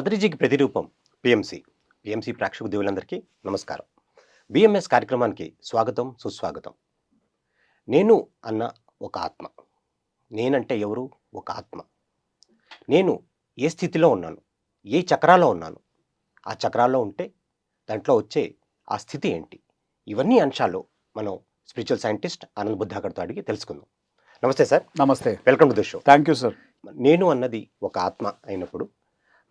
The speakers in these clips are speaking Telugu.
పత్రిజీకి ప్రతిరూపం పిఎంసి పిఎంసి ప్రేక్షక దేవులందరికీ నమస్కారం. బిఎంఎస్ కార్యక్రమానికి స్వాగతం సుస్వాగతం. నేను అన్న ఒక ఆత్మ. నేనంటే ఎవరు? ఒక ఆత్మ. నేను ఏ స్థితిలో ఉన్నాను? ఏ చక్రాల్లో ఉన్నాను? ఆ చక్రాల్లో ఉంటే దాంట్లో వచ్చే ఆ స్థితి ఏంటి? ఇవన్నీ అంశాలు మనం స్పిరిచువల్ సైంటిస్ట్ ఆనంద్ బుద్ధాకర్తో అడిగి తెలుసుకుందాం. నమస్తే సార్. నమస్తే. Welcome to the show. Thank you sir. నేను అన్నది ఒక ఆత్మ అయినప్పుడు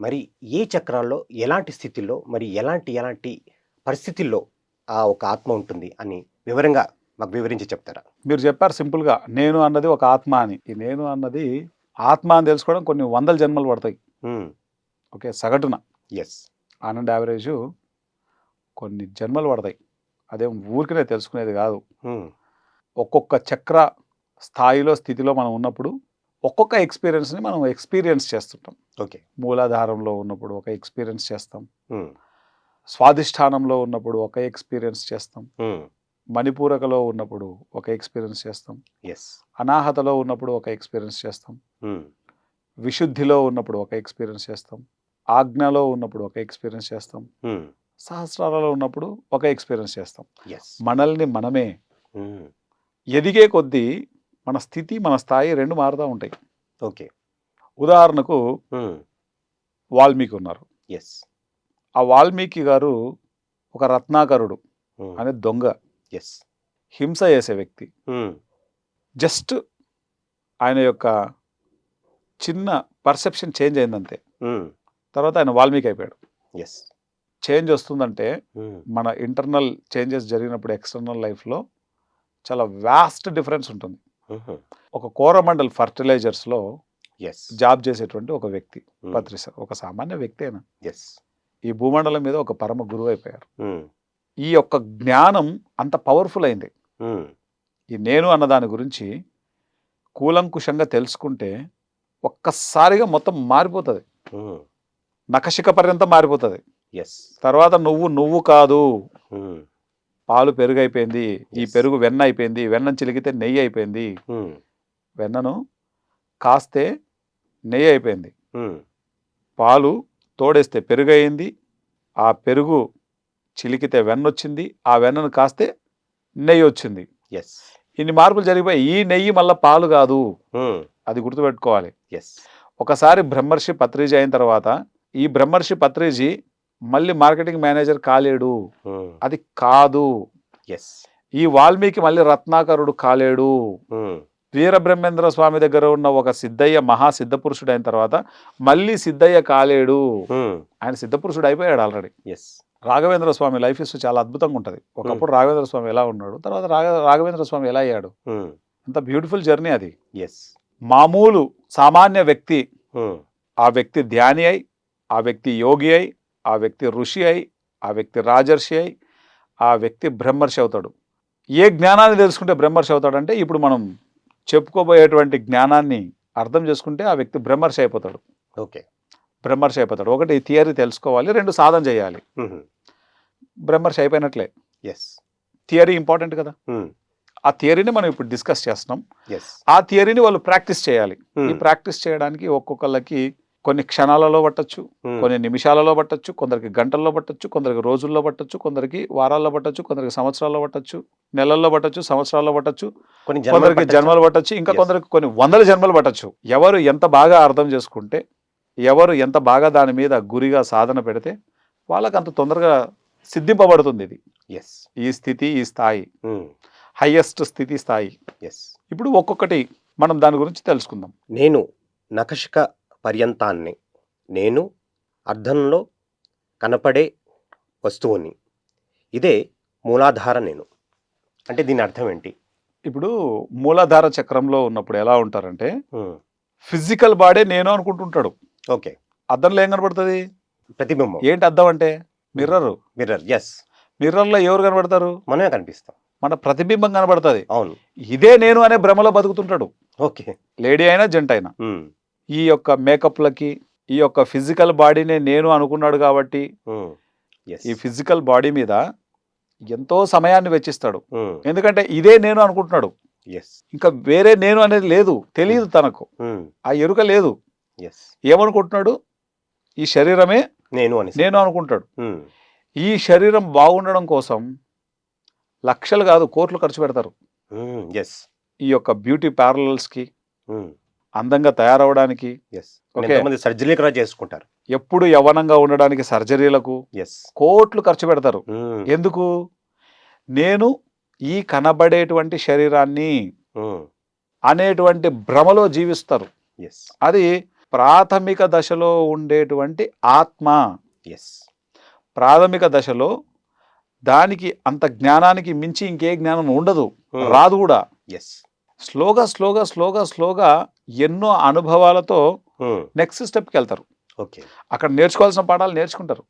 మరి ఏ చక్రాల్లో ఎలాంటి స్థితిలో మరి ఎలాంటి ఎలాంటి పరిస్థితుల్లో ఆ ఒక ఆత్మ ఉంటుంది అని వివరంగా మాకు వివరించి చెప్తారా? మీరు చెప్పారు సింపుల్గా నేను అన్నది ఒక ఆత్మ అని. ఈ నేను అన్నది ఆత్మ అని తెలుసుకోవడం కొన్ని వందల జన్మలు పడతాయి. ఓకే సగటున. ఎస్ ఆనండ్ యావరేజ్ కొన్ని జన్మలు పడతాయి. అదేం ఊరికనే తెలుసుకునేది కాదు. ఒక్కొక్క చక్ర స్థాయిలో స్థితిలో మనం ఉన్నప్పుడు ఒక్కొక్క ఎక్స్పీరియన్స్ని మనం ఎక్స్పీరియన్స్ చేస్తుంటాం. ఓకే. మూలాధారంలో ఉన్నప్పుడు ఒక ఎక్స్పీరియన్స్ చేస్తాం. స్వాధిష్టానంలో ఉన్నప్పుడు ఒక ఎక్స్పీరియన్స్ చేస్తాం. మణిపూరకలో ఉన్నప్పుడు ఒక ఎక్స్పీరియన్స్ చేస్తాం. ఎస్ అనాహతలో ఉన్నప్పుడు ఒక ఎక్స్పీరియన్స్ చేస్తాం. విశుద్ధిలో ఉన్నప్పుడు ఒక ఎక్స్పీరియన్స్ చేస్తాం. ఆజ్ఞలో ఉన్నప్పుడు ఒక ఎక్స్పీరియన్స్ చేస్తాం. సహస్రాలలో ఉన్నప్పుడు ఒక ఎక్స్పీరియన్స్ చేస్తాం. మనల్ని మనమే ఎదిగే కొద్దీ మన స్థితి మన స్థాయి రెండు మారుతూ ఉంటాయి. ఓకే. ఉదాహరణకు వాల్మీకి ఉన్నారు. ఎస్. ఆ వాల్మీకి గారు ఒక రత్నాకరుడు అనే దొంగ. ఎస్. హింస చేసే వ్యక్తి. జస్ట్ ఆయన యొక్క చిన్న పర్సెప్షన్ చేంజ్ అయిందంతే. తర్వాత ఆయన వాల్మీకి అయిపోయాడు. ఎస్. చేంజ్ వస్తుందంటే మన ఇంటర్నల్ చేంజెస్ జరిగినప్పుడు ఎక్స్టర్నల్ లైఫ్లో చాలా వ్యాస్ట్ డిఫరెన్స్ ఉంటుంది. ఒక కోరమండల్ ఫర్టిలైజర్స్లో ఎస్ జాబ్ చేసేటువంటి ఒక వ్యక్తి పత్రిస ఒక సామాన్య వ్యక్తి అయినా. ఎస్ ఈ భూమండలం మీద ఒక పరమ గురువు అయిపోయారు. ఈ యొక్క జ్ఞానం అంత పవర్ఫుల్ అయింది. ఈ నేను అన్న దాని గురించి కూలంకుషంగా తెలుసుకుంటే ఒక్కసారిగా మొత్తం మారిపోతుంది. నకశిక పర్యంతం మారిపోతుంది. ఎస్ తర్వాత నువ్వు నువ్వు కాదు. పాలు పెరుగు అయిపోయింది ఈ. పెరుగు వెన్న అయిపోయింది వెన్న చిలికితే నెయ్యి అయిపోయింది. వెన్నను కాస్తే నెయ్యి అయిపోయింది. పాలు తోడేస్తే పెరుగు అయింది ఆ పెరుగు చిలికితే వెన్న వచ్చింది ఆ వెన్నను కాస్తే నెయ్యి వచ్చింది. ఎస్ ఇన్ని మార్పులు జరిగిపోయి ఈ నెయ్యి మళ్ళీ పాలు కాదు. అది గుర్తుపెట్టుకోవాలి. ఎస్ ఒకసారి బ్రహ్మర్షి పత్రిజీ అయిన తర్వాత ఈ బ్రహ్మర్షి పత్రిజీ మళ్ళీ మార్కెటింగ్ మేనేజర్ కాలేడు. అది కాదు. ఎస్ ఈ వాల్మీకి మళ్ళీ రత్నాకరుడు కాలేడు. వీరబ్రహ్మేంద్ర స్వామి దగ్గర ఉన్న ఒక సిద్ధయ్య మహా సిద్ధపురుషుడు అయిన తర్వాత మళ్ళీ సిద్ధయ్య కాలేడు. ఆయన సిద్ధపురుషుడు అయిపోయాడు already. Yes Raghavendra Swami life history చాలా అద్భుతంగా ఉంటుంది. ఒకప్పుడు రాఘవేంద్ర స్వామి ఎలా ఉన్నాడు తర్వాత రాఘ రాఘవేంద్ర స్వామి ఎలా అయ్యాడు? అంత బ్యూటిఫుల్ జర్నీ అది. ఎస్ మామూలు సామాన్య వ్యక్తి ఆ వ్యక్తి ధ్యాని అయి ఆ వ్యక్తి యోగి అయి ఆ వ్యక్తి ఋషి అయి ఆ వ్యక్తి రాజర్షి అయి ఆ వ్యక్తి బ్రహ్మర్షి అవుతాడు. ఏ జ్ఞానాన్ని తెలుసుకుంటే బ్రహ్మర్షి అవుతాడంటే ఇప్పుడు మనం చెప్పుకోబోయేటువంటి జ్ఞానాన్ని అర్థం చేసుకుంటే ఆ వ్యక్తి బ్రహ్మర్షి అయిపోతాడు. ఓకే. బ్రహ్మర్షి అయిపోతాడు. ఒకటి థియరీ తెలుసుకోవాలి రెండు సాధన చేయాలి. బ్రహ్మర్షి అయిపోయినట్లే. ఎస్ థియరీ ఇంపార్టెంట్ కదా. ఆ థియరీని మనం ఇప్పుడు డిస్కస్ చేస్తున్నాం. ఆ థియరీని వాళ్ళు ప్రాక్టీస్ చేయాలి. ఈ ప్రాక్టీస్ చేయడానికి ఒక్కొక్కళ్ళకి కొన్ని క్షణాలలో పట్టొచ్చు కొన్ని నిమిషాలలో పట్టొచ్చు కొందరికి గంటల్లో పట్టొచ్చు కొందరికి రోజుల్లో పట్టొచ్చు కొందరికి వారాల్లో పట్టొచ్చు కొందరికి సంవత్సరాల్లో పట్టొచ్చు నెలల్లో పట్టొచ్చు సంవత్సరాల్లో పట్టొచ్చు కొన్ని కొందరికి జన్మలు పట్టొచ్చు ఇంకా. కొందరికి కొన్ని వందల జన్మలు పట్టొచ్చు. ఎవరు ఎంత బాగా అర్థం చేసుకుంటే ఎవరు ఎంత బాగా దాని మీద గురిగా సాధన పెడితే వాళ్ళకి అంత తొందరగా సిద్ధింపబడుతుంది ఇది. ఎస్ ఈ స్థితి ఈ స్థాయి. హయ్యెస్ట్ స్థితి స్థాయి. ఎస్ ఇప్పుడు ఒక్కొక్కటి మనం దాని గురించి తెలుసుకుందాం. నేను నఖశిక పర్యంతాన్ని. నేను అర్థంలో కనపడే వస్తువుని. ఇదే మూలాధార నేను. అంటే దీని అర్థం ఏంటి? ఇప్పుడు మూలాధార చక్రంలో ఉన్నప్పుడు ఎలా ఉంటారంటే ఫిజికల్ బాడీ నేను అనుకుంటుంటాడు. ఓకే. అద్దంలో ఏం కనబడుతుంది ప్రతిబింబం. ఏంటి అద్దం అంటే? మిర్రర్. మిర్రర్ ఎస్ మిర్రర్లో ఎవరు కనబడతారు? మనమే కనిపిస్తాం. మన ప్రతిబింబం కనబడుతుంది. అవును. ఇదే నేను అనే భ్రమలో బతుకుతుంటాడు. ఓకే. లేడీ అయినా జెంట్ అయినా. ఈ యొక్క మేకప్లకి ఈ యొక్క ఫిజికల్ బాడీనే నేను అనుకున్నాడు కాబట్టి ఈ ఫిజికల్ బాడీ మీద ఎంతో సమయాన్ని వెచ్చిస్తాడు. ఎందుకంటే ఇదే నేను అనుకుంటున్నాడు. ఇంకా వేరే నేను అనేది లేదు. తెలియదు తనకు. ఆ ఎరుక లేదు. ఏమనుకుంటున్నాడు? ఈ శరీరమే నేను అని నేను అనుకుంటాడు. ఈ శరీరం బాగుండడం కోసం లక్షలు కాదు కోట్లు ఖర్చు పెడతారు. ఈ యొక్క బ్యూటీ కి అందంగా తయారవడానికి సర్జరీ కూడా చేసుకుంటారు. ఎప్పుడు యవ్వనంగా ఉండడానికి సర్జరీలకు ఎస్ కోట్లు ఖర్చు పెడతారు. ఎందుకు? నేను ఈ కనబడేటువంటి శరీరాన్ని అనేటువంటి భ్రమలో జీవిస్తారు. ఎస్ అది ప్రాథమిక దశలో ఉండేటువంటి ఆత్మ. ఎస్ ప్రాథమిక దశలో దానికి అంత జ్ఞానానికి మించి ఇంకే జ్ఞానం ఉండదు. రాదు కూడా. ఎస్ స్లోగా స్లోగా స్లోగా స్లోగా ఎన్నో అనుభవాలతో నెక్స్ట్ స్టెప్కి వెళ్తారు. ఓకే. అక్కడ నేర్చుకోవాల్సిన పాఠాలు నేర్చుకుంటారు.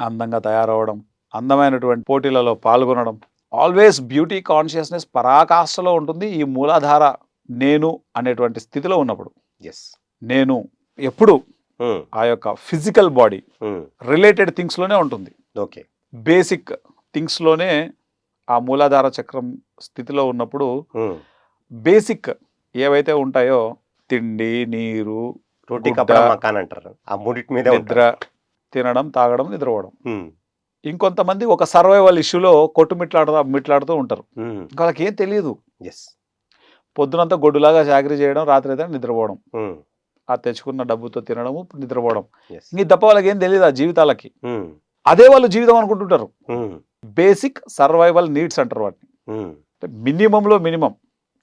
అందంగా తయారవడం అందమైనటువంటి పోటీలలో పాల్గొనడం ఆల్వేస్ బ్యూటీ కాన్షియస్నెస్ పరాకాష్ఠలో ఉంటుంది ఈ మూలాధార నేను అనేటువంటి స్థితిలో ఉన్నప్పుడు. ఎస్ నేను ఎప్పుడు ఆ యొక్క ఫిజికల్ బాడీ రిలేటెడ్ థింగ్స్లోనే ఉంటుంది. ఓకే. బేసిక్ థింగ్స్లోనే ఆ మూలాధార చక్రం స్థితిలో ఉన్నప్పుడు బేసిక్ ఏవైతే ఉంటాయో తిండి నీరు రోటీ మకాన్ అంటారు. ఆ మూడింటి మీద నిద్ర తినడం తాగడం నిద్రపోవడం. ఇంకొంతమంది ఒక సర్వైవల్ ఇష్యూలో కొట్టుమిట్లాడుతూ మిట్లాడుతూ ఉంటారు. వాళ్ళకి ఏం తెలియదు ఎస్ పొద్దునంతా గొడ్డులాగా చాకరీ చేయడం రాత్రి అయితే నిద్రపోవడం. ఆ తెచ్చుకున్న డబ్బుతో తినడము నిద్రపోవడం. ఇంక తప్ప వాళ్ళకి ఏం తెలియదు ఆ జీవితాలకి. అదే వాళ్ళు జీవితం అనుకుంటుంటారు. బేసిక్ సర్వైవల్ నీడ్స్ అంటారు వాటిని. మినిమంలో మినిమం.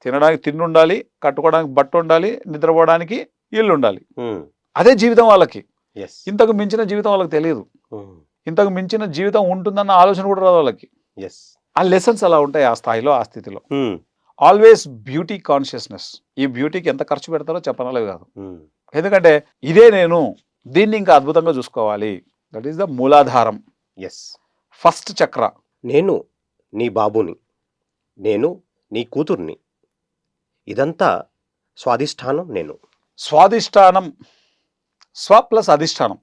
తినడానికి తిండి ఉండాలి కట్టుకోవడానికి బట్ట ఉండాలి నిద్రపోవడానికి ఇల్లు ఉండాలి అదే జీవితం వాళ్ళకి. ఇంతకు మించిన జీవితం వాళ్ళకి తెలియదు. ఇంతకు మించిన జీవితం ఉంటుందన్న ఆలోచన కూడా రాదు వాళ్ళకి. ఆ లెసన్స్ అలా ఉంటాయి ఆ స్థాయిలో ఆ స్థితిలో. ఆల్వేస్ బ్యూటీ కాన్షియస్నెస్ ఈ బ్యూటీకి ఎంత ఖర్చు పెడతారో చెప్పనలేదు కాదు. ఎందుకంటే ఇదే నేను దీన్ని ఇంకా అద్భుతంగా చూసుకోవాలి. దట్ ఈస్ ద మూలాధారం. Yes first chakra. నేను నీ బాబుని. నేను నీ కూతుర్ని. ఇదంతా స్వాధిష్టానం నేను. స్వాధిష్టానం. స్వ ప్లస్ అధిష్టానం.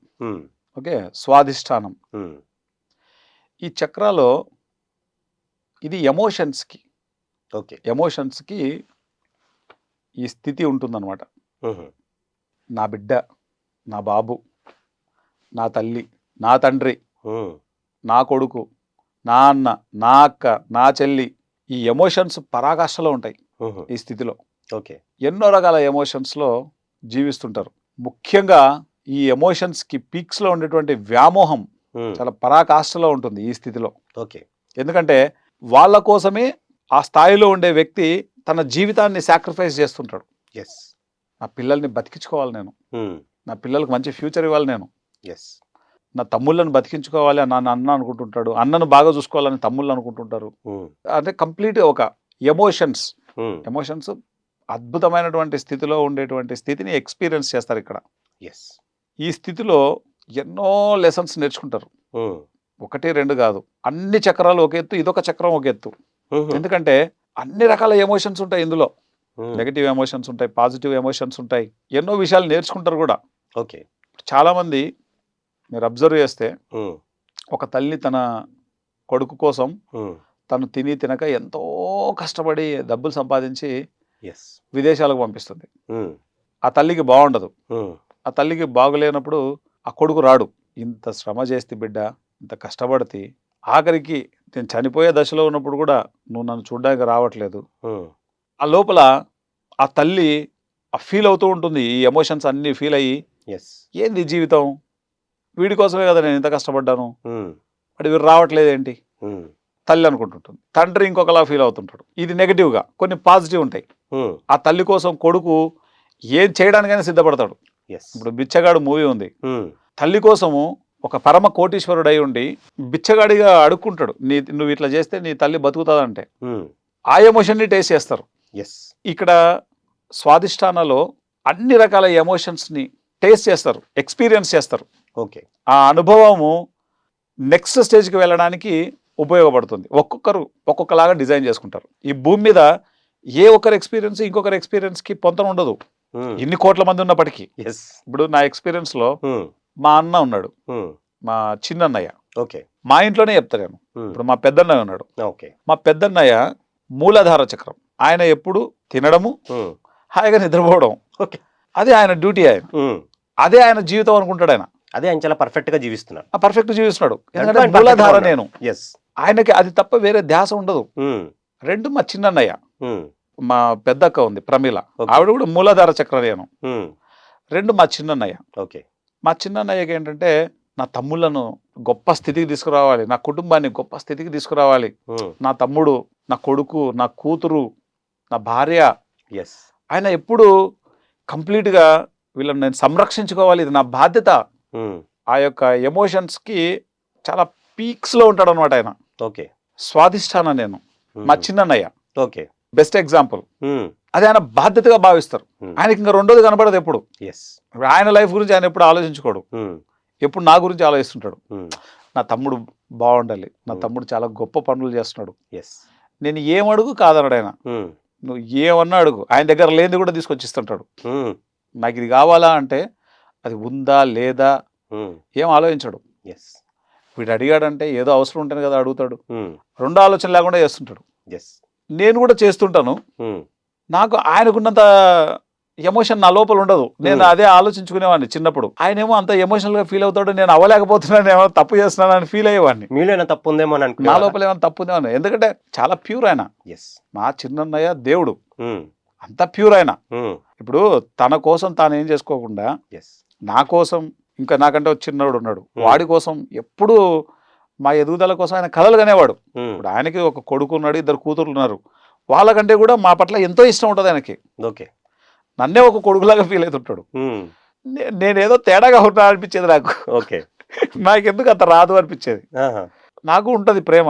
ఓకే? స్వాధిష్టానం. ఈ చక్రాలో ఇది ఎమోషన్స్కి. ఓకే. ఎమోషన్స్కి ఈ స్థితి ఉంటుందన్నమాట. నా బిడ్డ నా బాబు నా తల్లి నా తండ్రి నా కొడుకు నా అన్న నా అక్క నా చెల్లి ఈ ఎమోషన్స్ పరాకాష్ఠలో ఉంటాయి. ఈ స్థితిలో. ఓకే. ఎన్నో రకాల ఎమోషన్స్లో జీవిస్తుంటారు. ముఖ్యంగా ఈ ఎమోషన్స్కి పీక్స్లో ఉండేటువంటి వ్యామోహం చాలా పరాకాష్ఠలో ఉంటుంది ఈ స్థితిలో. ఓకే. ఎందుకంటే వాళ్ళ కోసమే ఆ స్థాయిలో ఉండే వ్యక్తి తన జీవితాన్ని సాక్రిఫైస్ చేస్తుంటాడు. ఎస్ నా పిల్లల్ని బతికించుకోవాలి నేను. నా పిల్లలకు మంచి ఫ్యూచర్ ఇవ్వాలి నేను. ఎస్ నా తమ్ముళ్ళని బతికించుకోవాలి అని నా అన్న అనుకుంటుంటాడు. అన్నను బాగా చూసుకోవాలని తమ్ముళ్ళు అనుకుంటుంటారు. అంటే కంప్లీట్ ఒక ఎమోషన్స్ ఎమోషన్స్ అద్భుతమైనటువంటి స్థితిలో ఉండేటువంటి స్థితిని ఎక్స్పీరియన్స్ చేస్తారు ఇక్కడ. ఎస్ ఈ స్థితిలో ఎన్నో లెసన్స్ నేర్చుకుంటారు. ఒకటి రెండు కాదు. అన్ని చక్రాలు ఒక ఎత్తు ఇదొక చక్రం ఒక ఎత్తు. ఎందుకంటే అన్ని రకాల ఎమోషన్స్ ఉంటాయి ఇందులో. నెగటివ్ ఎమోషన్స్ ఉంటాయి పాజిటివ్ ఎమోషన్స్ ఉంటాయి. ఎన్నో విషయాలు నేర్చుకుంటారు కూడా. ఓకే చాలామంది మీరు అబ్జర్వ్ చేస్తే ఒక తల్లి తన కొడుకు కోసం తను తిని తినక ఎంతో కష్టపడి డబ్బులు సంపాదించి విదేశాలకు పంపిస్తుంది. ఆ తల్లికి బాగుండదు. ఆ తల్లికి బాగులేనప్పుడు ఆ కొడుకు రాడు. ఇంత శ్రమ చేస్తే బిడ్డ ఇంత కష్టపడితే ఆఖరికి నేను చనిపోయే దశలో ఉన్నప్పుడు కూడా నువ్వు నన్ను చూడడానికి రావట్లేదు. ఆ లోపల ఆ తల్లి ఆ ఫీల్ అవుతూ ఉంటుంది. ఈ ఎమోషన్స్ అన్నీ ఫీల్ అయ్యి ఏంది జీవితం? వీడి కోసమే కదా నేను ఇంత కష్టపడ్డాను? వాడు వీరు రావట్లేదు ఏంటి తల్లి అనుకుంటుంటుంది. తండ్రి ఇంకొకలా ఫీల్ అవుతుంటాడు. ఇది నెగిటివ్గా కొన్ని పాజిటివ్ ఉంటాయి. ఆ తల్లి కోసం కొడుకు ఏం చేయడానికైనా సిద్ధపడతాడు. ఇప్పుడు బిచ్చగాడు మూవీ ఉంది. తల్లి కోసము ఒక పరమ కోటీశ్వరుడు అయి ఉండి బిచ్చగాడిగా అడుక్కుంటాడు. నీ నువ్వు ఇట్లా చేస్తే నీ తల్లి బతుకుతుందంటే. ఆ ఎమోషన్ని టేస్ట్ చేస్తారు. ఎస్ ఇక్కడ స్వాదిష్టానాలో అన్ని రకాల ఎమోషన్స్ని టేస్ట్ చేస్తారు. ఎక్స్పీరియన్స్ చేస్తారు. ఓకే. ఆ అనుభవము నెక్స్ట్ స్టేజ్కి వెళ్ళడానికి ఉపయోగపడుతుంది. ఒక్కొక్కరు ఒక్కొక్కలాగా డిజైన్ చేసుకుంటారు. ఈ భూమి మీద ఏ ఒక్కరి ఎక్స్పీరియన్స్ ఇంకొకరి ఎక్స్పీరియన్స్కి పొంతన ఉండదు. ఎన్ని కోట్ల మంది ఉన్నప్పటికీ. ఎస్ ఇప్పుడు నా ఎక్స్పీరియన్స్లో మా అన్న ఉన్నాడు. మా చిన్నన్నయ్య. ఓకే. మా ఇంట్లోనే చెప్తా నేను. ఇప్పుడు మా పెద్దన్నయ్య ఉన్నాడు. ఓకే. మా పెద్దన్నయ్య మూలాధార చక్రం. ఆయన ఎప్పుడు తినడము హాయిగా నిద్రపోవడం. ఓకే. అదే ఆయన డ్యూటీ ఆయన. అదే ఆయన జీవితం అనుకుంటాడు ఆయన. అదే ఆయన చాలా పర్ఫెక్ట్గా జీవిస్తున్నారు ఆ పర్ఫెక్ట్ జీవిస్తున్నాడు. ఎందుకంటే మూలాధార. నేను. ఎస్ ఆయనకి అది తప్ప వేరే ధ్యాస ఉండదు. రెండు మా చిన్నన్నయ్య. మా పెద్దక్క ఉంది ప్రమీల. ఆవిడ కూడా మూలాధార చక్ర నేను. రెండు మా చిన్నన్నయ్య. ఓకే మా చిన్నన్నయ్యకి ఏంటంటే నా తమ్ముళ్ళను గొప్ప స్థితికి తీసుకురావాలి నా కుటుంబాన్ని గొప్ప స్థితికి తీసుకురావాలి. నా తమ్ముడు నా కొడుకు నా కూతురు నా భార్య. ఎస్ ఆయన ఎప్పుడు కంప్లీట్గా వీళ్ళని నేను సంరక్షించుకోవాలి ఇది నా బాధ్యత. ఆ యొక్క ఎమోషన్స్కి చాలా పీక్స్లో ఉంటాడు అనమాట ఆయన. ఓకే. స్వాదిష్టాన నేను. మా చిన్నన్నయ్య. ఓకే. Best example. అది ఆయన బాధ్యతగా భావిస్తారు. ఆయనకి ఇంకా రెండోది కనబడదు ఎప్పుడు. ఎస్. ఆయన లైఫ్ గురించి ఆయన ఎప్పుడు ఆలోచించుకోడు. ఎప్పుడు నా గురించి ఆలోచిస్తుంటాడు. నా తమ్ముడు బాగుండాలి. నా. తమ్ముడు చాలా గొప్ప పనులు చేస్తున్నాడు. ఎస్. నేను ఏమడుగు కాదన్నాడు ఆయన. నువ్వు ఏమన్నా అడుగు. ఆయన దగ్గర లేనిది కూడా తీసుకొచ్చిస్తుంటాడు నాకు ఇది కావాలా అంటే అది ఉందా లేదా ఏం ఆలోచించడు. ఎస్ వీడు అడిగాడంటే ఏదో అవసరం ఉంటేనే కదా అడుగుతాడు. రెండు ఆలోచన లేకుండా చేస్తుంటాడు. ఎస్ నేను కూడా చేస్తుంటాను. నాకు ఆయనకున్నంత ఎమోషన్ నా లోపల ఉండదు. నేను. అదే ఆలోచించుకునేవాడిని చిన్నప్పుడు. ఆయన ఏమో అంత ఎమోషనల్గా ఫీల్ అవుతాడు. నేను అవ్వలేకపోతున్నాను. ఏమో తప్పు చేస్తున్నాను అని ఫీల్ అయ్యేవాడిని. మీలో ఏమైనా తప్పు ఉందేమో నా లోపల ఏమైనా తప్పు ఉందేమో ఎందుకంటే చాలా ప్యూర్ ఆయన. ఎస్ మా చిన్నన్నయ్య దేవుడు. అంత ప్యూర్ ఆయన. ఇప్పుడు తన కోసం తాను ఏం చేసుకోకుండా ఎస్ నా కోసం ఇంకా నాకంటే ఒక చిన్నోడు ఉన్నాడు. వాడి కోసం ఎప్పుడు మా ఎదుగుదల కోసం ఆయన కలలు కనేవాడు ఇప్పుడు ఆయనకి ఒక కొడుకు ఉన్నాడు ఇద్దరు కూతురు ఉన్నారు. వాళ్ళకంటే కూడా మా పట్ల ఎంతో ఇష్టం ఉంటుంది ఆయనకి. ఓకే. నన్నే ఒక కొడుకులాగా ఫీల్ అవుతుంటాడు నేనేదో తేడాగా ఉన్నా అనిపించేది నాకు. ఓకే. నాకెందుకు అంత రాదు అనిపించేది. నాకు ఉంటుంది ప్రేమ.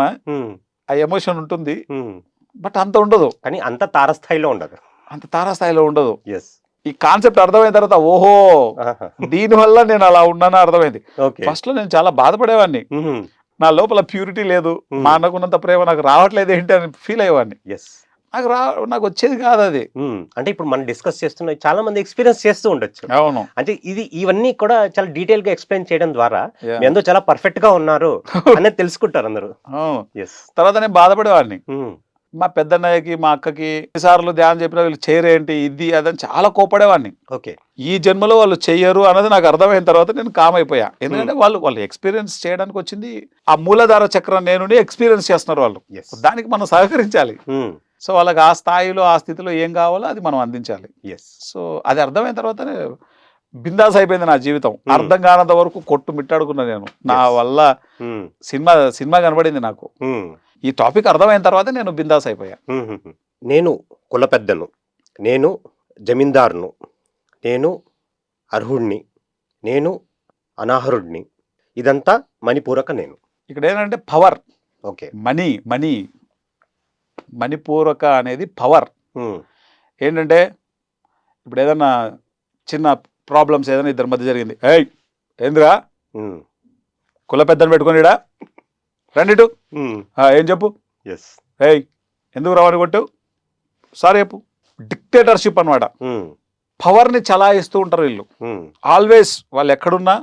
ఆ ఎమోషన్ ఉంటుంది. బట్ అంత ఉండదు. కానీ అంత తారస్థాయిలో ఉండదు. అంత తారాస్థాయిలో ఉండదు. ఎస్ ఈ కాన్సెప్ట్ అర్థమైన తర్వాత ఓహో దీని వల్ల నేను అలా ఉన్నానో అర్థమైంది. ఫస్ట్లో నేను చాలా బాధపడేవాడిని నా లోపల ప్యూరిటీ లేదు. మా అన్నకున్నంత ప్రేమ నాకు రావట్లేదు ఏంటి అని ఫీల్ అయ్యేవాడిని ఎస్ నాకు రా నాకు వచ్చేది కాదు అది. అంటే ఇప్పుడు మనం డిస్కస్ చేస్తున్న చాలా మంది ఎక్స్పీరియన్స్ చేస్తూ ఉండొచ్చు. అవును. అంటే ఇది ఇవన్నీ కూడా చాలా డీటెయిల్గా ఎక్స్ప్లెయిన్ చేయడం ద్వారా అందరూ చాలా పర్ఫెక్ట్గా ఉన్నారు అనేది తెలుసుకుంటారు అందరూ. తర్వాత నేను బాధపడేవాడిని మా పెద్దన్నయ్యకి మా అక్కకి ఎన్నిసార్లు ధ్యానం చెప్పినా వీళ్ళు చేయరేంటి ఇది అదని చాలా కోపడేవాడిని. ఓకే. ఈ జన్మలో వాళ్ళు చెయ్యరు అన్నది నాకు అర్థమైన తర్వాత నేను కామ్ అయిపోయా ఎందుకంటే వాళ్ళు వాళ్ళు ఎక్స్పీరియన్స్ చేయడానికి వచ్చింది ఆ మూలధార చక్రం నేను ఎక్స్పీరియన్స్ చేస్తున్నారు వాళ్ళు. దానికి మనం సహకరించాలి. సో వాళ్ళకి ఆ స్థాయిలో ఆ స్థితిలో ఏం కావాలో అది మనం అందించాలి. ఎస్ సో అది అర్థమైన తర్వాతనే బిందాస్ అయిపోయింది నా జీవితం. Hmm. అర్థం కానంత వరకు కొట్టు మిట్టాడుకున్నా నేను. నా. వల్ల సినిమా సినిమా కనబడింది నాకు. ఈ టాపిక్ అర్థమైన తర్వాత నేను బిందాస్ అయిపోయా. నేను కుల పెద్దను. నేను జమీందారును. నేను అర్హుడిని. నేను అనాహరుడిని. ఇదంతా మణిపూరక నేను. ఇక్కడ ఏంటంటే పవర్. ఓకే. మనీ మనీ మణిపూరక అనేది పవర్. ఏంటంటే ఇప్పుడు ఏదన్నా చిన్న ప్రాబ్లమ్స్ ఏదైనా ఇద్దరి మధ్య జరిగింది. ఏయ్ ఏందిరా? కుల పెద్దను పెట్టుకునిడా? రండిటు "ఆ, ఏం చెప్పు? ఎస్ ఏయ్ ఎందుకు రావని కొట్టు సారీ చెప్పు. డిక్టేటర్షిప్ అనమాట పవర్ని చలాయిస్తూ ఉంటారు వీళ్ళు. ఆల్వేస్ వాళ్ళు ఎక్కడున్నా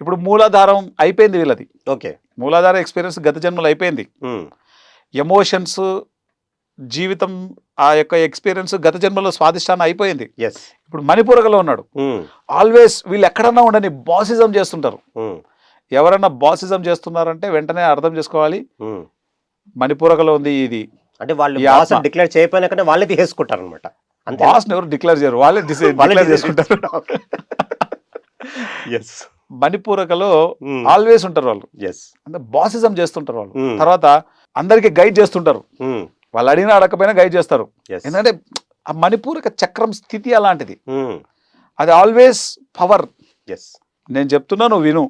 ఇప్పుడు మూలాధారం అయిపోయింది వీళ్ళది. ఓకే. మూలాధార ఎక్స్పీరియన్స్ గత జన్మలో అయిపోయింది. ఎమోషన్స్ జీవితం ఆ యొక్క ఎక్స్పీరియన్స్ గత జన్మలో స్వాదిష్టాన్ని అయిపోయింది. ఎస్ ఇప్పుడు మణిపూరకలో ఉన్నాడు. ఆల్వేస్ వీళ్ళు ఎక్కడన్నా ఉండని బాసిజం చేస్తుంటారు. ఎవరన్నా బాసిజం చేస్తున్నారంటే వెంటనే అర్థం చేసుకోవాలి. మణిపూరకలో ఉంది ఇది. అంటే వాళ్ళు. డిక్లేర్ చేయకపోయినా కానీ వాళ్ళే తీసేసుకుంటారు అనమాట బాస్ ఎవరు డిక్లేర్ చేయరు వాళ్ళే డిక్లేర్ చేసుకుంటారు. ఎస్ మణిపూరకలో ఆల్వేస్ ఉంటారు వాళ్ళు. ఎస్ అంటే బాసిజం చేస్తుంటారు వాళ్ళు. తర్వాత అందరికి గైడ్ చేస్తుంటారు. వాళ్ళు అడిగినా అడగకపోయినా గైడ్ చేస్తారు. ఎందుకంటే ఆ మణిపూరక చక్రం స్థితి అలాంటిది. అది ఆల్వేస్ పవర్. ఎస్ నేను చెప్తున్నా నువ్వు విను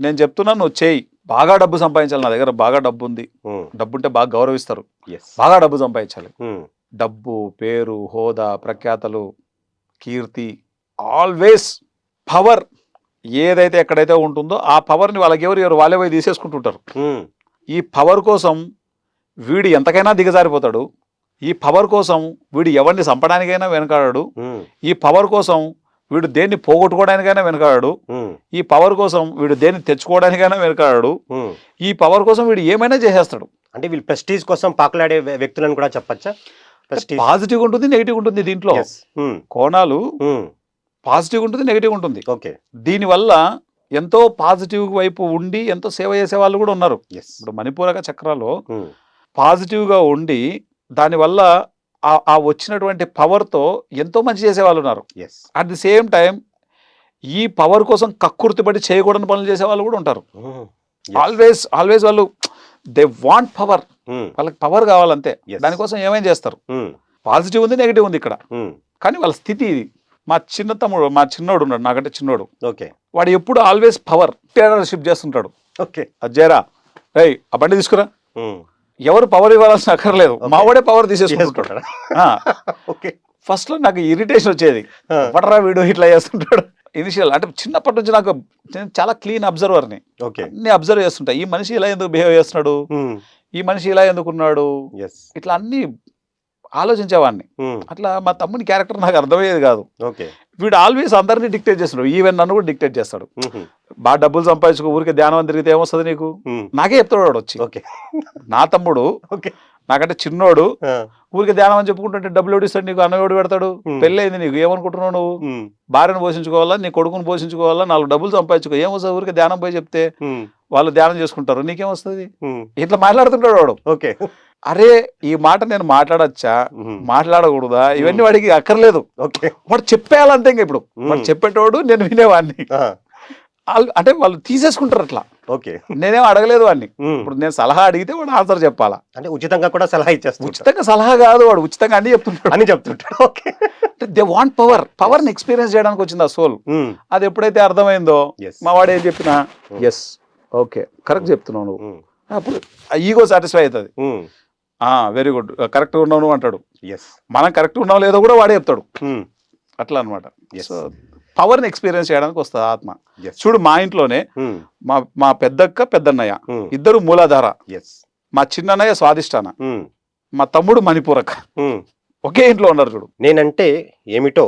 నేను చెప్తున్నా నువ్వు చేయి. బాగా డబ్బు సంపాదించాలి నా దగ్గర బాగా డబ్బు ఉంది డబ్బు ఉంటే బాగా గౌరవిస్తారు. బాగా డబ్బు సంపాదించాలి. డబ్బు పేరు హోదా ప్రఖ్యాతలు కీర్తి ఆల్వేస్ పవర్ ఏదైతే ఎక్కడైతే ఉంటుందో ఆ పవర్ని వాళ్ళకి ఎవరు ఎవరు వాళ్ళే పోయి తీసేసుకుంటుంటారు. ఈ పవర్ కోసం వీడు ఎంతకైనా దిగజారిపోతాడు. ఈ పవర్ కోసం వీడు ఎవరిని చంపడానికైనా వెనకాడాడు. ఈ పవర్ కోసం వీడు దేన్ని పోగొట్టుకోవడానికైనా వెనకాడాడు. ఈ పవర్ కోసం వీడు దేన్ని తెచ్చుకోవడానికైనా వెనకాడాడు. ఈ పవర్ కోసం వీడు ఏమైనా చేసేస్తాడు. అంటే వీళ్ళు ప్రెస్టీజ్ కోసం పాకులాడే వ్య- వ్యక్తులను కూడా చెప్పచ్చా? పాజిటివ్ ఉంటుంది నెగిటివ్ ఉంటుంది దీంట్లో. కోణాలు పాజిటివ్ ఉంటుంది నెగిటివ్ ఉంటుంది. ఓకే దీనివల్ల ఎంతో పాజిటివ్ వైపు ఉండి ఎంతో సేవ చేసే వాళ్ళు కూడా ఉన్నారు. ఇప్పుడు మణిపూరక చక్రాలో పాజిటివ్గా ఉండి దానివల్ల ఆ- ఆ వచ్చినటువంటి పవర్తో ఎంతో మంచి చేసే వాళ్ళు ఉన్నారు. Yes at the same time ఈ పవర్ కోసం కక్కుర్తిపడి చేయకూడని పనులు చేసే వాళ్ళు కూడా ఉంటారు. ఆల్వేస్ ఆల్వేస్ వాళ్ళు దే వాంట్ పవర్ వాళ్ళకి పవర్ కావాలంతే. దానికోసం ఏమేం చేస్తారు? పాజిటివ్ ఉంది నెగిటివ్ ఉంది ఇక్కడ. ఉమ్, కానీ వాళ్ళ స్థితి ఇది. మా చిన్న తమ్ముడు మా చిన్నోడు ఉన్నాడు నాకంటే చిన్నోడు. ఓకే వాడు ఎప్పుడు ఆల్వేస్ పవర్ షిఫ్ట్ చేస్తుంటాడు. ఓకే అజ్జేరా రై ఆ బండి తీసుకురా. ఉమ్, ఎవరు పవర్ ఇవ్వాల్సిన అక్కర్లేదు. Okay. మావాడే పవర్ తీసేసుకుంటాడు ఓకే ఫస్ట్లో నాకు ఇరిటేషన్ వచ్చేది. పడరా వీడు ఇట్లా చేస్తుంటాడు? ఇనిషియల్ అంటే చిన్నప్పటి నుంచి నాకు నేను చాలా క్లీన్ అబ్జర్వర్ని ఓకే అన్ని అబ్జర్వ్ చేస్తుంటా. ఈ మనిషి ఇలా ఎందుకు బిహేవ్ చేస్తున్నాడు? ఉమ్, ఈ మనిషి ఇలా ఎందుకున్నాడు ఇట్లా అన్ని ఆలోచించేవాడిని. అట్లా మా తమ్ముని క్యారెక్టర్ నాకు అర్థమయ్యేది కాదు. ఓకే. వీడు ఆల్వేస్ అందరినీ డిక్టేట్ చేస్తున్నాడు. ఈవెన్ నన్ను కూడా డిక్టేట్ చేస్తాడు. బాగా డబ్బులు సంపాదించుకో ఊరికే ధ్యానం తిరిగితే ఏమొస్తుంది నీకు? నాకే చెప్తాడు వాడు వచ్చి. ఓకే. నా తమ్ముడు ఓకే. నాకంటే చిన్నోడు ఊరికే ధ్యానం అని చెప్పుకుంటుంటే డబ్బులు ఎవడు ఇస్తాడు నీకు? అన్న ఎవడు పెడతాడు. పెళ్ళైంది నీకు. ఏమనుకుంటున్నావు నువ్వు? భార్యను పోషించుకోవాలా నీ కొడుకును పోషించుకోవాలా నాలుగు డబ్బులు సంపాదించుకో. ఏమొస్తుంది ఊరికే ధ్యానం పోయి చెప్తే వాళ్ళు ధ్యానం చేసుకుంటారు. నీకేమొస్తుంది? ఇట్లా మాట్లాడుతుంటాడు వాడు. ఓకే. అరే ఈ మాట నేను మాట్లాడచ్చా? మాట్లాడకూడదా? ఇవన్నీ వాడికి అక్కర్లేదు. ఓకే. వాడు చెప్పేయాలంతే ఇంక ఇప్పుడు. వాడు చెప్పేటోడు నేను వినేవాడిని. వాళ్ళు- అంటే వాళ్ళు తీసేసుకుంటారు అట్లా. ఓకే. నేనేం అడగలేదు వాడిని. ఇప్పుడు నేను సలహా అడిగితే వాడు ఆన్సర్ చెప్పాలా? అంటే ఉచితంగా కూడా సలహా ఇచ్చేస్తాడు ఉచితంగా సలహా కాదు వాడు. ఉచితంగా అన్ని చెప్తుంటాడు. అని చెప్తుంటాడు. ఓకే. అంటే దే వాంట్ పవర్. పవర్ని ఎక్స్పీరియన్స్ చేయడానికి వచ్చింది ఆ సోల్. అది ఎప్పుడైతే అర్థమైందో మా వాడు ఏం చెప్పినా? Yes okay. కరెక్ట్ చెప్తున్నావు నువ్వు. అప్పుడు ఈగో సాటిస్ఫై అవుతుంది. వెరీ గుడ్ కరెక్ట్ ఉన్నావు నువ్వు అంటాడు. ఎస్ మనం కరెక్ట్ ఉన్నావు లేదో కూడా వాడే చెప్తాడు. ఉమ్, అట్లా అనమాట. సో పవర్ని ఎక్స్పీరియన్స్ చేయడానికి వస్తుంది ఆత్మ. ఎస్ చూడు మా ఇంట్లోనే ఉమ్, మా మా పెద్దక్క పెద్దన్నయ్య. ఉమ్, ఇద్దరు మూలాధార. ఎస్ మా చిన్నన్నయ్య స్వాదిష్టాన మా తమ్ముడు మణిపూరక. ఒకే ఇంట్లో ఉన్నారు చూడు. నేనంటే ఏమిటో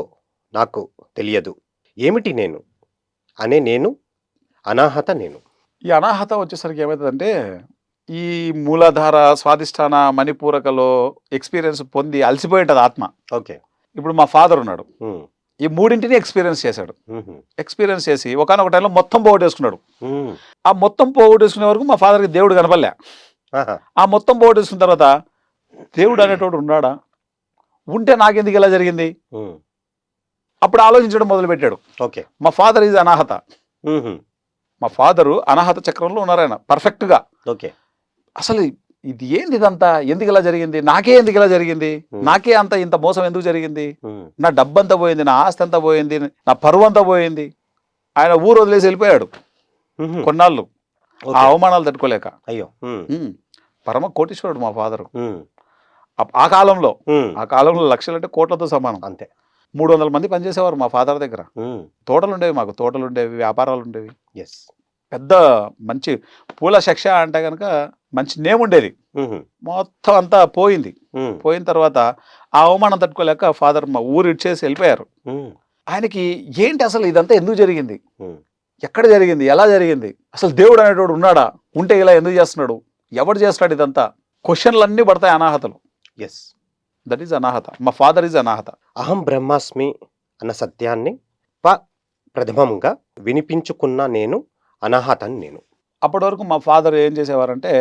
నాకు తెలియదు. ఏమిటి నేను? అనే నేను అనాహత నేను. ఈ అనాహత వచ్చేసరికి ఏమవుతుందంటే ఈ మూలాధార స్వాదిష్టాన మణిపూరకలో ఎక్స్పీరియన్స్ పొంది అలసిపోయి ఉంటుంది ఆత్మ. ఓకే. ఇప్పుడు మా ఫాదర్ ఉన్నాడు. ఈ మూడింటిని ఎక్స్పీరియన్స్ చేశాడు. ఎక్స్పీరియన్స్ చేసి ఒకనొక టైంలో మొత్తం పోగొట్టేసుకున్నాడు. ఆ మొత్తం పోగొట్టేసుకునే వరకు మా ఫాదర్కి దేవుడు కనపడలే. ఆ మొత్తం పోగొట్టేసుకున్న తర్వాత దేవుడు అనేటోడు ఉన్నాడా? ఉంటే నాకెందుకు ఇలా జరిగింది? అప్పుడు ఆలోచించడం మొదలుపెట్టాడు. ఓకే. మా ఫాదర్ ఈజ్ అనాహత. మా ఫాదరు అనాహత చక్రంలో ఉన్నారు ఆయన పర్ఫెక్ట్గా. ఓకే. అసలు ఇది ఏంది ఇదంతా? ఎందుకు ఇలా జరిగింది? నాకే ఎందుకు ఇలా జరిగింది. నాకే అంత ఇంత మోసం ఎందుకు జరిగింది? నా డబ్బు అంతా పోయింది నా ఆస్తి అంతా పోయింది నా పరువు అంతా పోయింది. ఆయన ఊరు వదిలేసి వెళ్ళిపోయాడు కొన్నాళ్ళు. ఆ. అవమానాలు తట్టుకోలేక. అయ్యో. పరమ కోటీశ్వరుడు మా ఫాదరు. ఆ- కాలంలో ఆ కాలంలో లక్షలు అంటే కోట్లతో సమానం. అంతే. మూడు వందల మంది పనిచేసేవారు మా ఫాదర్ దగ్గర. తోటలు ఉండేవి మాకు తోటలు ఉండేవి వ్యాపారాలు ఉండేవి ఎస్ పెద్ద మంచి పూల శిక్ష అంటే కనుక మంచి నేమ్ ఉండేది. మొత్తం అంతా పోయింది. పోయిన తర్వాత ఆ అవమానం తట్టుకోలేక ఫాదర్ మా ఊరు ఇచ్చేసి వెళ్ళిపోయారు. ఆయనకి ఏంటి అసలు ఇదంతా ఎందుకు జరిగింది? ఎక్కడ జరిగింది? ఎలా జరిగింది? అసలు దేవుడు అనేటోడు ఉన్నాడా? ఉంటే ఇలా ఎందుకు చేస్తున్నాడు? ఎవడు చేస్తున్నాడు ఇదంతా? క్వశ్చన్లు అన్నీ పడతాయి అనాహతలు. ఎస్ దట్ ఈజ్ అనాహత. మా ఫాదర్ ఈజ్ అనాహత. అహం బ్రహ్మాస్మి అన్న సత్యాన్ని ప ప్రథమంగా వినిపించుకున్న నేను అనాహతని నేను. అప్పటి వరకు మా ఫాదర్ ఏం చేసేవారంటే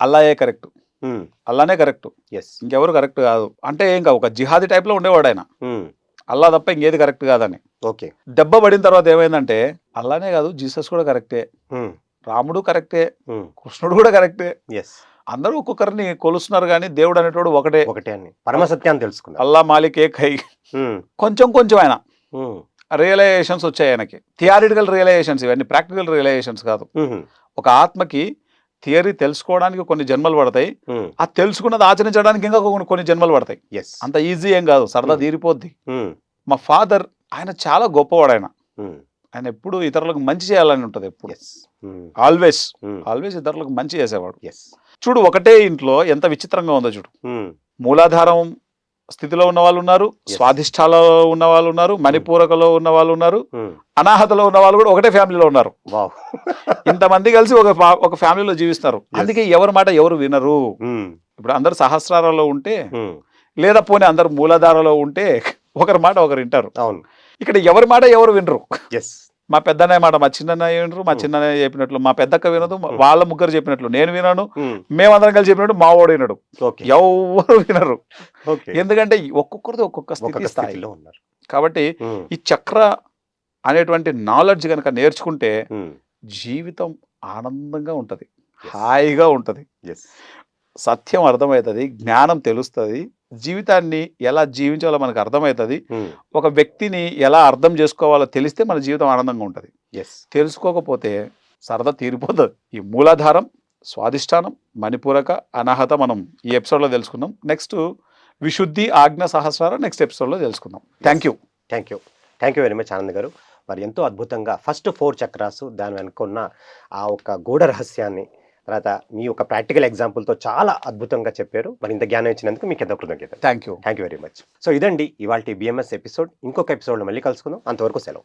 అల్లాయే కరెక్ట్. అల్లానే కరెక్ట్. ఎస్ ఇంకెవరు కరెక్ట్ కాదు. అంటే ఇంకా ఒక జిహాదీ టైప్లో ఉండేవాడు ఆయన. అల్లా తప్ప ఇంకేది కరెక్ట్ కాదని. ఓకే. దెబ్బ పడిన తర్వాత ఏమైందంటే అల్లానే కాదు జీసస్ కూడా కరెక్టే. రాముడు కరెక్టే. కృష్ణుడు కూడా కరెక్టే. ఎస్ అందరూ ఒక్కొక్కరిని కొలుస్తున్నారు కానీ దేవుడు అనేటోడు ఒకటే. ఒకటే అని. పరమ సత్యాన్ని తెలుసుకున్నా అల్లా మాలిక్ ఉమ్, కొంచెం కొంచెం ఆయన. రియలైజేషన్స్ వచ్చాయి ఆయనకి. థియారిటికల్ రియలైజేషన్స్ ఇవన్నీ ప్రాక్టికల్ రియలైజేషన్స్ కాదు. ఒక ఆత్మకి థియరీ తెలుసుకోవడానికి కొన్ని జన్మలు పడతాయి. ఆ తెలుసుకున్నది ఆచరించడానికి ఇంకా కొన్ని జన్మలు పడతాయి. ఎస్ అంత ఈజీ ఏం కాదు సరదా. తీరిపోద్ది. మా ఫాదర్ ఆయన చాలా గొప్పవాడు ఆయన. ఆయన ఎప్పుడు ఇతరులకు మంచి చేయాలని ఉంటుంది ఎప్పుడు. ఆల్వేస్ ఆల్వేస్ ఇతరులకు మంచి చేసేవాడు. చూడు ఒకటే ఇంట్లో ఎంత విచిత్రంగా ఉందో చూడు. మూలాధారం స్థితిలో ఉన్న వాళ్ళు ఉన్నారు. స్వాధిష్టాలో ఉన్న వాళ్ళు ఉన్నారు మణిపూరకలో ఉన్న వాళ్ళు ఉన్నారు ఉమ్, అనాహతలో ఉన్న వాళ్ళు కూడా ఒకటే ఫ్యామిలీలో ఉన్నారు. వావ్. ఇంతమంది కలిసి ఒక ఒక ఫ్యామిలీలో జీవిస్తారు అందుకే ఎవరి మాట ఎవరు వినరు. ఉమ్, ఇప్పుడు అందరు సహస్రాలలో ఉంటే లేదా పోనీ అందరు మూలాధారలో ఉంటే ఒకరి మాట ఒకరు వింటారు. అవును. ఇక్కడ ఎవరి మాట ఎవరు వినరు. ఎస్ మా పెద్దన్నయ్య మాట మా చిన్నయ్య వినరు మా. చిన్నయ్య చెప్పినట్లు మా పెద్దక్క వినదు. వాళ్ళ ముగ్గురు చెప్పినట్లు నేను వినను మేమందరం కలిసి చెప్పినట్టు మా వాడు వినడు. ఎవరు వినరు. ఎందుకంటే ఒక్కొక్కరిది ఒక్కొక్క స్థితి స్థాయి. స్థితిలో ఉన్నారు. కాబట్టి ఈ చక్ర అనేటువంటి నాలెడ్జ్ కనుక నేర్చుకుంటే జీవితం ఆనందంగా ఉంటది హాయిగా ఉంటది. సత్యం అర్థమవుతుంది జ్ఞానం తెలుస్తుంది జీవితాన్ని ఎలా జీవించాలో మనకు అర్థమవుతుంది. ఒక వ్యక్తిని ఎలా అర్థం చేసుకోవాలో తెలిస్తే మన జీవితం ఆనందంగా ఉంటుంది. ఎస్ తెలుసుకోకపోతే సరదా తీరిపోతుంది. ఈ మూలాధారం స్వాదిష్టానం మణిపూరక అనాహత మనం ఈ ఎపిసోడ్లో తెలుసుకుందాం. నెక్స్ట్ విశుద్ధి ఆజ్ఞ సహస్రారం నెక్స్ట్ ఎపిసోడ్లో తెలుసుకుందాం. Thank you thank you thank you very much Anand garu. మరి ఎంతో అద్భుతంగా ఫస్ట్ ఫోర్ చక్రాసు దాని వెనుక ఉన్న ఆ ఒక గూఢ రహస్యాన్ని తర్వాత మీ యొక్క ప్రాక్టికల్ ఎగ్జాంపుల్తో చాలా అద్భుతంగా చెప్పారు. మరి ఇంత జ్ఞానం ఇచ్చినందుకు మీకు ఎంతో కృతజ్ఞత thank you thank you very much so ఇదండి ఇవాళ బిఎంఎస్ ఎపిసోడ్ ఇంకొక ఎపిసోడ్లో మళ్ళీ కలుసుకుందాం. అంతవరకు సెలవు.